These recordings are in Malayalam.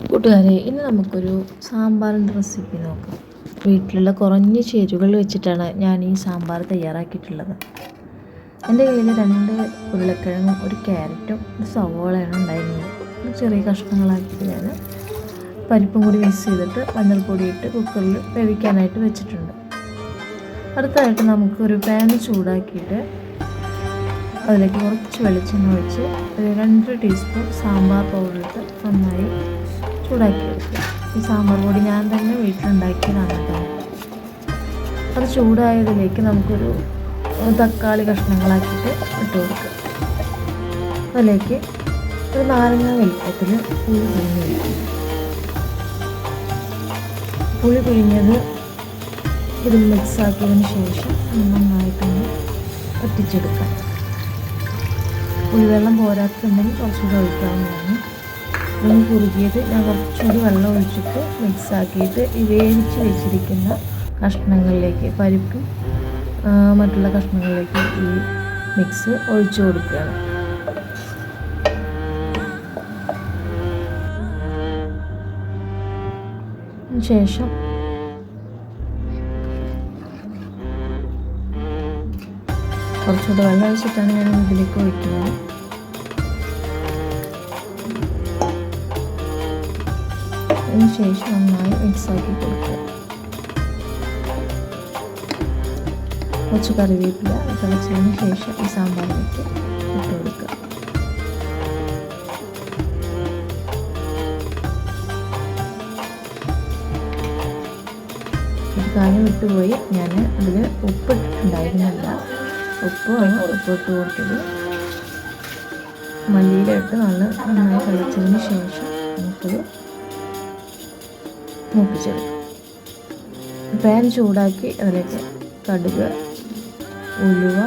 കൂട്ടുകാരെ ഇന്ന് നമുക്കൊരു സാമ്പാറിന്റെ റെസിപ്പി നോക്കാം. വീട്ടിലുള്ള കുറഞ്ഞ ചേരുവകൾ വെച്ചിട്ടാണ് ഞാൻ ഈ സാമ്പാർ തയ്യാറാക്കിയിട്ടുള്ളത്. എന്റെ കയ്യിൽ രണ്ട് ഉരുളക്കിഴങ്ങും ഒരു ക്യാരറ്റും ഒരു സവോളയാണ് ഉണ്ടായിരുന്നത്. ചെറിയ കഷ്ണങ്ങളാക്കിയിട്ട് ഞാൻ പരിപ്പും കൂടി മിക്സ് ചെയ്തിട്ട് മഞ്ഞൾപ്പൊടി ഇട്ട് കുക്കറിൽ വേവിക്കാനായിട്ട് വെച്ചിട്ടുണ്ട്. അടുത്തായിട്ട് നമുക്കൊരു പാൻ ചൂടാക്കിയിട്ട് അതിലേക്ക് കുറച്ച് വെളിച്ചെണ്ണ ഒഴിച്ച് ഒരു രണ്ട് ടീസ്പൂൺ സാമ്പാർ പൗഡർ ഇട്ട് നന്നായി ചൂടാക്കി വെക്കുക ഈ സാമ്പാർ പൊടി ഞാൻ തന്നെ വീട്ടിലുണ്ടാക്കിയതാണ് കേട്ടോ. അത് ചൂടായതിലേക്ക് നമുക്കൊരു തക്കാളി കഷ്ണങ്ങളാക്കിയിട്ട് ഇട്ട് കൊടുക്കുക. അതിലേക്ക് ഒരു നാരങ്ങ വലിപ്പത്തിൽ പുളി പിഴിഞ്ഞ് വയ്ക്കുക പുളി പിഴിഞ്ഞത് ഇതിൽ മിക്സാക്കിയതിന് ശേഷം നന്നായിട്ടൊന്ന് ഒറ്റിച്ചെടുക്കാം പുളിവെള്ളം പോരാത്തുണ്ടെങ്കിൽ കുറച്ചുകൂടെ ഒഴിക്കാവുന്നതാണ്. ഒന്ന് കുറുകിയത് ഞാൻ കുറച്ചുകൂടി വെള്ളം ഒഴിച്ചിട്ട് മിക്സ് ആക്കിയിട്ട് ഈ വേവിച്ച് വെച്ചിരിക്കുന്ന കഷ്ണങ്ങളിലേക്ക് പരിപ്പും മറ്റുള്ള കഷ്ണങ്ങളിലേക്ക് ഈ മിക്സ് ഒഴിച്ചു കൊടുക്കുകയാണ്. ശേഷം കുറച്ചുകൂടെ വെള്ളം ഒഴിച്ചിട്ടാണ് ഞാൻ ഇതിലേക്ക് ഒഴിക്കുന്നത്. അതിന് ശേഷം നന്നായി മിക്സാക്കി കൊടുക്കുക കുറച്ച് കറിവേപ്പില തിളച്ചതിന് ശേഷം ഈ സാമ്പാറിലേക്ക് ഇട്ട് കൊടുക്കുക. ഒരു കാര്യം വിട്ടുപോയി. ഞാൻ അതിൽ ഉപ്പ് ഇട്ടിട്ടുണ്ടായിരുന്നില്ല ഉപ്പാണ് ഉപ്പ് ഇട്ട് കൊടുത്തത് മല്ലിയിലിട്ട് നല്ല നന്നായി തിളച്ചതിന് ശേഷം നമുക്കത് മൂപ്പിച്ചെടുക്കും പാൻ ചൂടാക്കി അതിലേക്ക് കടുക് ഉലുവ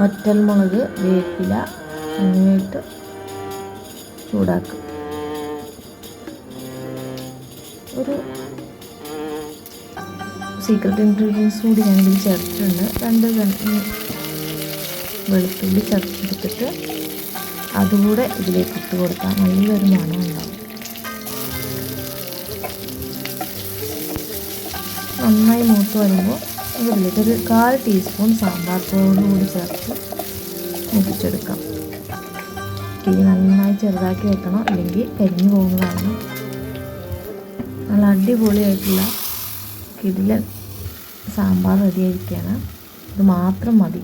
വറ്റൽമുളക് വേപ്പില എന്നിവയിട്ട് ചൂടാക്കും. ഒരു സീക്രട്ട് ഇൻഗ്രീഡിയൻസ് കൂടി ഞാൻ ഇതിൽ ചേർത്തിട്ടുണ്ട്. രണ്ട് വെളുത്തുള്ളി അതുകൂടെ ഇതിലേക്ക് ഇട്ട് കൊടുത്താൽ നല്ലൊരു മണം ഉണ്ടാവും. നന്നായി മൂത്ത് വരുമ്പോൾ ഇതിലേക്ക് ഒരു കാൽ ടീസ്പൂൺ സാമ്പാർ പൗഡർ കൂടി ചേർത്ത് മുപ്പിച്ചെടുക്കാം തീ നന്നായി ചെറുതാക്കി വെക്കണം അല്ലെങ്കിൽ കരിഞ്ഞു പോകുന്നതാണ്. നല്ല അടിപൊളിയായിട്ടുള്ള കിടിലൻ സാമ്പാർ റെഡിയായിരിക്കുകയാണ്. ഇത് മാത്രം മതി.